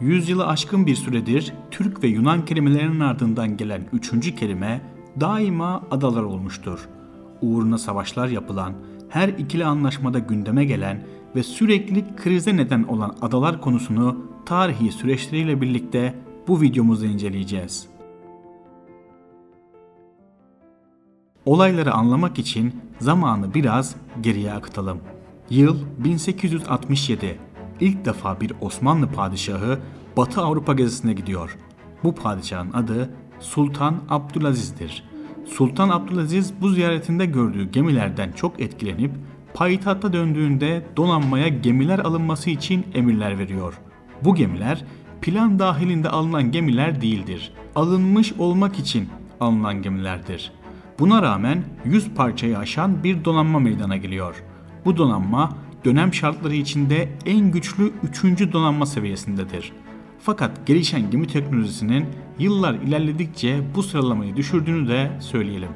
Yüzyılı aşkın bir süredir Türk ve Yunan kelimelerinin ardından gelen üçüncü kelime daima adalar olmuştur. Uğruna savaşlar yapılan, her ikili anlaşmada gündeme gelen ve sürekli krize neden olan adalar konusunu tarihi süreçleriyle birlikte bu videomuzda inceleyeceğiz. Olayları anlamak için zamanı biraz geriye akıtalım. Yıl 1867. İlk defa bir Osmanlı padişahı Batı Avrupa gezisine gidiyor. Bu padişahın adı Sultan Abdülaziz'dir. Sultan Abdülaziz bu ziyaretinde gördüğü gemilerden çok etkilenip payitahta döndüğünde donanmaya gemiler alınması için emirler veriyor. Bu gemiler plan dahilinde alınan gemiler değildir. Alınmış olmak için alınan gemilerdir. Buna rağmen 100 parçayı aşan bir donanma meydana geliyor. Bu donanma dönem şartları içinde en güçlü 3. donanma seviyesindedir. Fakat gelişen gemi teknolojisinin yıllar ilerledikçe bu sıralamayı düşürdüğünü de söyleyelim.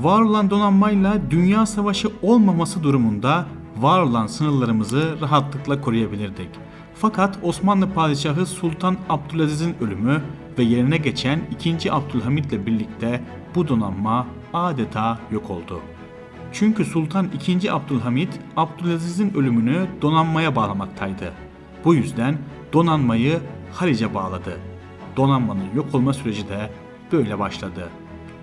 Var olan donanmayla dünya savaşı olmaması durumunda var olan sınırlarımızı rahatlıkla koruyabilirdik. Fakat Osmanlı Padişahı Sultan Abdülaziz'in ölümü ve yerine geçen 2. Abdülhamit ile birlikte bu donanma adeta yok oldu. Çünkü Sultan II. Abdülhamit Abdülaziz'in ölümünü donanmaya bağlamaktaydı. Bu yüzden donanmayı Halice bağladı. Donanmanın yok olma süreci de böyle başladı.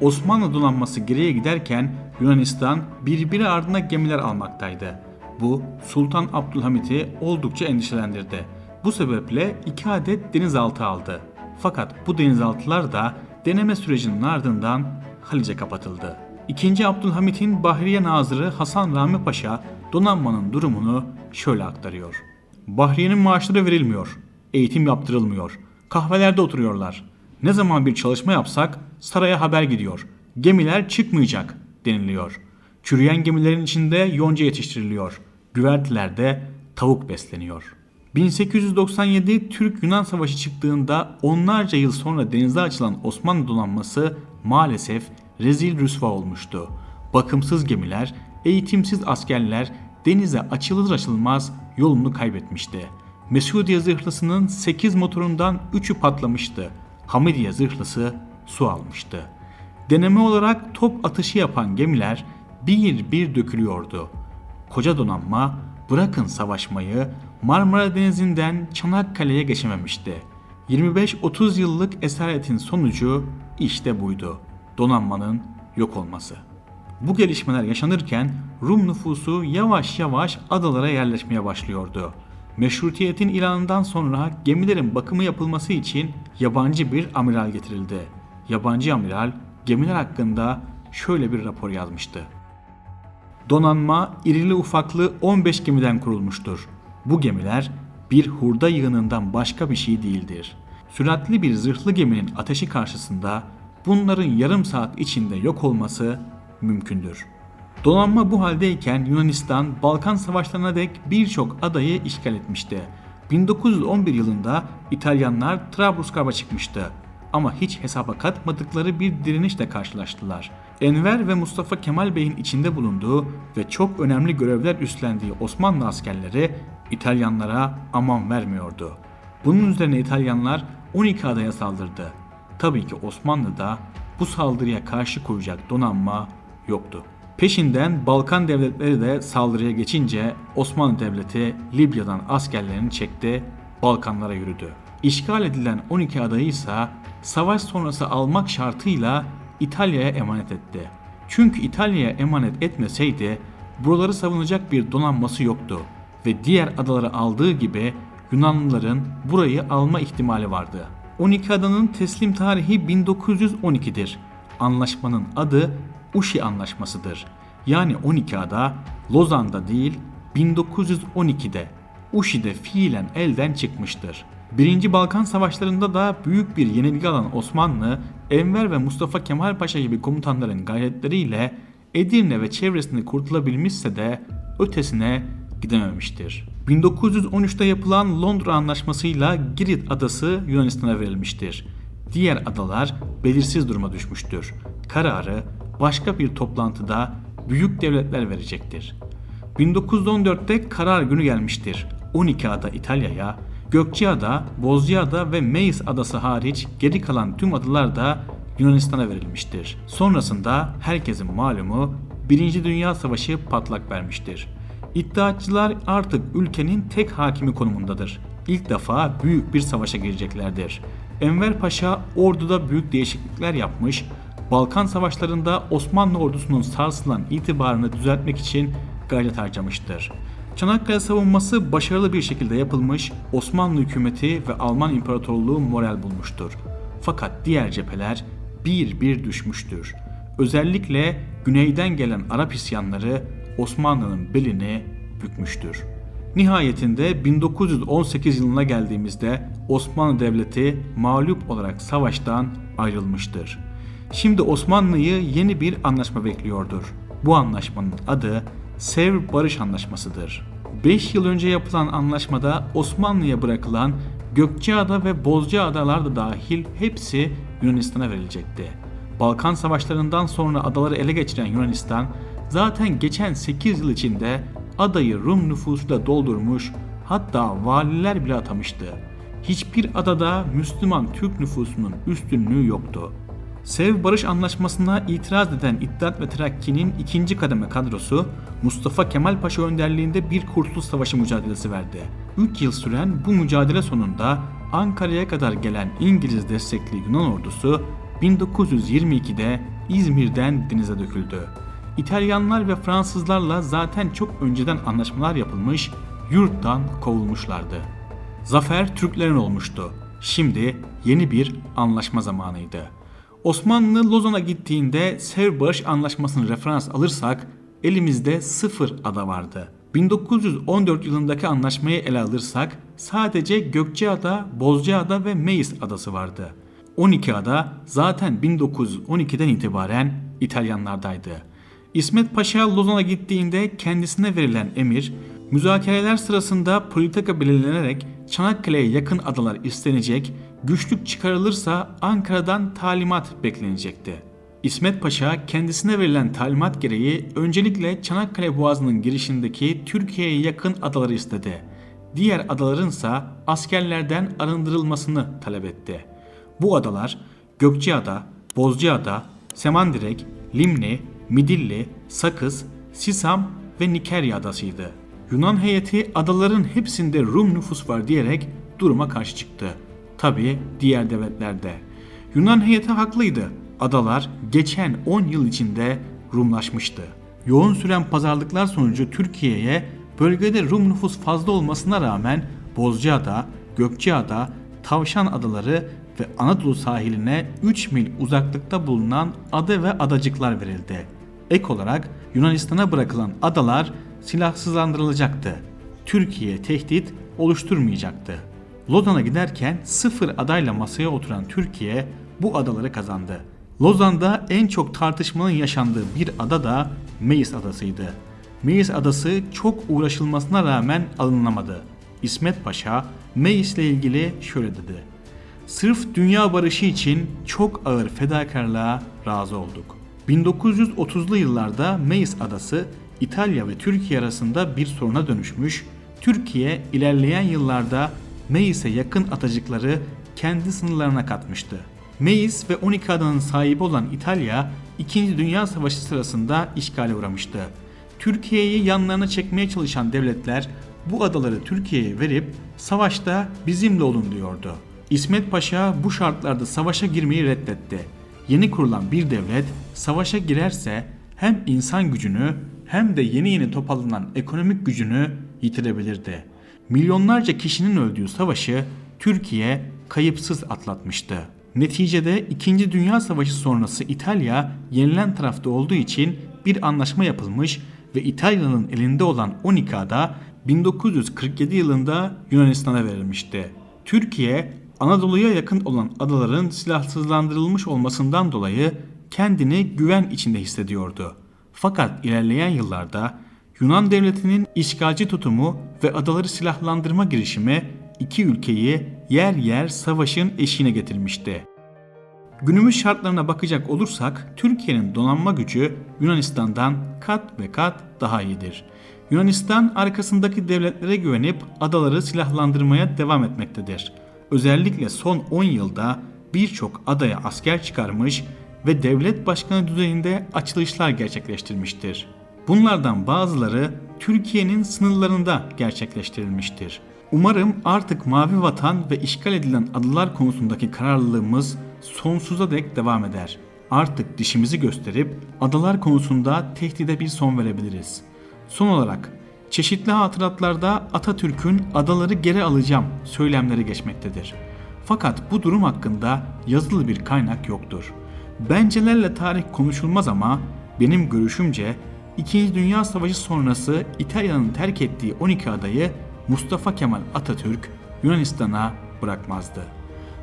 Osmanlı donanması geriye giderken Yunanistan birbiri ardına gemiler almaktaydı. Bu Sultan Abdülhamit'i oldukça endişelendirdi. Bu sebeple iki adet denizaltı aldı. Fakat bu denizaltılar da deneme sürecinin ardından Halice kapatıldı. İkinci Abdülhamit'in Bahriye Nazırı Hasan Rami Paşa donanmanın durumunu şöyle aktarıyor. Bahriye'nin maaşları verilmiyor, eğitim yaptırılmıyor, kahvelerde oturuyorlar. Ne zaman bir çalışma yapsak saraya haber gidiyor. Gemiler çıkmayacak deniliyor. Çürüyen gemilerin içinde yonca yetiştiriliyor. Güvertelerde tavuk besleniyor. 1897 Türk-Yunan Savaşı çıktığında onlarca yıl sonra denize açılan Osmanlı donanması maalesef rezil rüsva olmuştu. Bakımsız gemiler, eğitimsiz askerler denize açılır açılmaz yolunu kaybetmişti. Mesudiye zırhlısının 8 motorundan 3'ü patlamıştı. Hamidiye zırhlısı su almıştı. Deneme olarak top atışı yapan gemiler bir bir dökülüyordu. Koca donanma bırakın savaşmayı Marmara Denizi'nden Çanakkale'ye geçememişti. 25-30 yıllık esaretin sonucu işte buydu. Donanmanın yok olması. Bu gelişmeler yaşanırken Rum nüfusu yavaş yavaş adalara yerleşmeye başlıyordu. Meşrutiyetin ilanından sonra gemilerin bakımı yapılması için yabancı bir amiral getirildi. Yabancı amiral gemiler hakkında şöyle bir rapor yazmıştı. Donanma irili ufaklı 15 gemiden kurulmuştur. Bu gemiler bir hurda yığınından başka bir şey değildir. Süratli bir zırhlı geminin ateşi karşısında bunların yarım saat içinde yok olması mümkündür. Donanma bu haldeyken Yunanistan Balkan savaşlarına dek birçok adayı işgal etmişti. 1911 yılında İtalyanlar Trablusgarp'a çıkmıştı ama hiç hesaba katmadıkları bir direnişle karşılaştılar. Enver ve Mustafa Kemal Bey'in içinde bulunduğu ve çok önemli görevler üstlendiği Osmanlı askerleri İtalyanlara aman vermiyordu. Bunun üzerine İtalyanlar 12 adaya saldırdı. Tabii ki Osmanlı'da bu saldırıya karşı koyacak donanma yoktu. Peşinden Balkan devletleri de saldırıya geçince Osmanlı Devleti Libya'dan askerlerini çekti, Balkanlara yürüdü. İşgal edilen 12 adayı ise savaş sonrası almak şartıyla İtalya'ya emanet etti. Çünkü İtalya'ya emanet etmeseydi buraları savunacak bir donanması yoktu ve diğer adaları aldığı gibi Yunanlıların burayı alma ihtimali vardı. 12 adanın teslim tarihi 1912'dir. Anlaşmanın adı Uşi Anlaşması'dır. Yani 12 ada Lozan'da değil 1912'de Uşi'de fiilen elden çıkmıştır. Birinci Balkan Savaşları'nda da büyük bir yenilgi alan Osmanlı, Enver ve Mustafa Kemal Paşa gibi komutanların gayretleriyle Edirne ve çevresini kurtulabilmişse de ötesine gidememiştir. 1913'te yapılan Londra Anlaşması'yla Girit adası Yunanistan'a verilmiştir. Diğer adalar belirsiz duruma düşmüştür. Kararı başka bir toplantıda büyük devletler verecektir. 1914'te karar günü gelmiştir. 12 ada İtalya'ya, Gökçeada, Bozcaada ve Meis adası hariç geri kalan tüm adalar da Yunanistan'a verilmiştir. Sonrasında herkesin malumu Birinci Dünya Savaşı patlak vermiştir. İddiatçılar artık ülkenin tek hakimi konumundadır. İlk defa büyük bir savaşa gireceklerdir. Enver Paşa orduda büyük değişiklikler yapmış, Balkan savaşlarında Osmanlı ordusunun sarsılan itibarını düzeltmek için gayret harcamıştır. Çanakkale savunması başarılı bir şekilde yapılmış, Osmanlı hükümeti ve Alman İmparatorluğu moral bulmuştur. Fakat diğer cepheler bir bir düşmüştür. Özellikle güneyden gelen Arap isyanları Osmanlı'nın belini bükmüştür. Nihayetinde 1918 yılına geldiğimizde Osmanlı Devleti mağlup olarak savaştan ayrılmıştır. Şimdi Osmanlı'yı yeni bir anlaşma bekliyordur. Bu anlaşmanın adı Sevr Barış Anlaşması'dır. 5 yıl önce yapılan anlaşmada Osmanlı'ya bırakılan Gökçeada ve Bozcaadalar da dahil hepsi Yunanistan'a verilecekti. Balkan savaşlarından sonra adaları ele geçiren Yunanistan zaten geçen 8 yıl içinde adayı Rum nüfusuyla doldurmuş hatta valiler bile atamıştı. Hiçbir adada Müslüman Türk nüfusunun üstünlüğü yoktu. Sev Barış Anlaşması'na itiraz eden İttihat ve Terakki'nin ikinci kademe kadrosu Mustafa Kemal Paşa önderliğinde bir Kurtuluş Savaşı mücadelesi verdi. 3 yıl süren bu mücadele sonunda Ankara'ya kadar gelen İngiliz destekli Yunan ordusu 1922'de İzmir'den denize döküldü. İtalyanlar ve Fransızlarla zaten çok önceden anlaşmalar yapılmış, yurttan kovulmuşlardı. Zafer Türklerin olmuştu. Şimdi yeni bir anlaşma zamanıydı. Osmanlı Lozan'a gittiğinde Sevr Anlaşması'nı referans alırsak elimizde sıfır ada vardı. 1914 yılındaki anlaşmayı ele alırsak sadece Gökçeada, Bozcaada ve Meis adası vardı. 12 ada zaten 1912'den itibaren İtalyanlardaydı. İsmet Paşa Lozan'a gittiğinde kendisine verilen emir, müzakereler sırasında politika belirlenerek Çanakkale'ye yakın adalar istenecek, güçlük çıkarılırsa Ankara'dan talimat beklenecekti. İsmet Paşa kendisine verilen talimat gereği öncelikle Çanakkale Boğazı'nın girişindeki Türkiye'ye yakın adaları istedi. Diğer adalarınsa askerlerden arındırılmasını talep etti. Bu adalar Gökçeada, Bozcaada, Semandirek, Limni, Midilli, Sakız, Sisam ve Nikerya adasıydı. Yunan heyeti adaların hepsinde Rum nüfus var diyerek duruma karşı çıktı. Tabi diğer devletlerde. Yunan heyeti haklıydı. Adalar geçen 10 yıl içinde Rumlaşmıştı. Yoğun süren pazarlıklar sonucu Türkiye'ye bölgede Rum nüfus fazla olmasına rağmen Bozcaada, Gökçeada, Tavşan adaları ve Anadolu sahiline 3 mil uzaklıkta bulunan ada ve adacıklar verildi. Ek olarak Yunanistan'a bırakılan adalar silahsızlandırılacaktı. Türkiye tehdit oluşturmayacaktı. Lozan'a giderken sıfır adayla masaya oturan Türkiye bu adaları kazandı. Lozan'da en çok tartışmanın yaşandığı bir ada da Meis adasıydı. Meis adası çok uğraşılmasına rağmen alınamadı. İsmet Paşa Meis ile ilgili şöyle dedi. Sırf dünya barışı için çok ağır fedakarlığa razı olduk. 1930'lu yıllarda Meis adası İtalya ve Türkiye arasında bir soruna dönüşmüş, Türkiye ilerleyen yıllarda Meis'e yakın atacıkları kendi sınırlarına katmıştı. Meis ve 12 adanın sahibi olan İtalya, 2. Dünya Savaşı sırasında işgale uğramıştı. Türkiye'yi yanlarına çekmeye çalışan devletler bu adaları Türkiye'ye verip savaşta bizimle olun diyordu. İsmet Paşa bu şartlarda savaşa girmeyi reddetti. Yeni kurulan bir devlet savaşa girerse hem insan gücünü hem de yeni yeni toparlanan ekonomik gücünü yitirebilirdi. Milyonlarca kişinin öldüğü savaşı Türkiye kayıpsız atlatmıştı. Neticede 2. Dünya Savaşı sonrası İtalya yenilen tarafta olduğu için bir anlaşma yapılmış ve İtalya'nın elinde olan 12 ada 1947 yılında Yunanistan'a verilmişti. Türkiye Anadolu'ya yakın olan adaların silahsızlandırılmış olmasından dolayı kendini güven içinde hissediyordu. Fakat ilerleyen yıllarda Yunan devletinin işgalci tutumu ve adaları silahlandırma girişimi iki ülkeyi yer yer savaşın eşiğine getirmişti. Günümüz şartlarına bakacak olursak Türkiye'nin donanma gücü Yunanistan'dan kat ve kat daha iyidir. Yunanistan arkasındaki devletlere güvenip adaları silahlandırmaya devam etmektedir. Özellikle son 10 yılda birçok adaya asker çıkarmış ve devlet başkanı düzeyinde açılışlar gerçekleştirmiştir. Bunlardan bazıları Türkiye'nin sınırlarında gerçekleştirilmiştir. Umarım artık Mavi Vatan ve işgal edilen adalar konusundaki kararlılığımız sonsuza dek devam eder. Artık dişimizi gösterip adalar konusunda tehdide bir son verebiliriz. Son olarak çeşitli hatıratlarda Atatürk'ün adaları geri alacağım söylemleri geçmektedir. Fakat bu durum hakkında yazılı bir kaynak yoktur. Bencelerle tarih konuşulmaz ama benim görüşümce 2. Dünya Savaşı sonrası İtalya'nın terk ettiği 12 adayı Mustafa Kemal Atatürk Yunanistan'a bırakmazdı.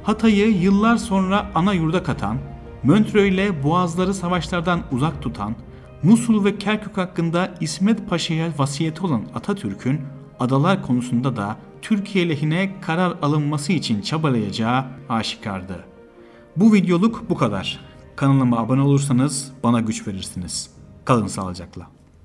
Hatay'ı yıllar sonra ana yurda katan, Montreux ile boğazları savaşlardan uzak tutan, Musul ve Kerkük hakkında İsmet Paşa'ya vasiyeti olan Atatürk'ün adalar konusunda da Türkiye lehine karar alınması için çabalayacağı aşikardı. Bu videoluk bu kadar. Kanalıma abone olursanız bana güç verirsiniz. Kalın sağlıcakla.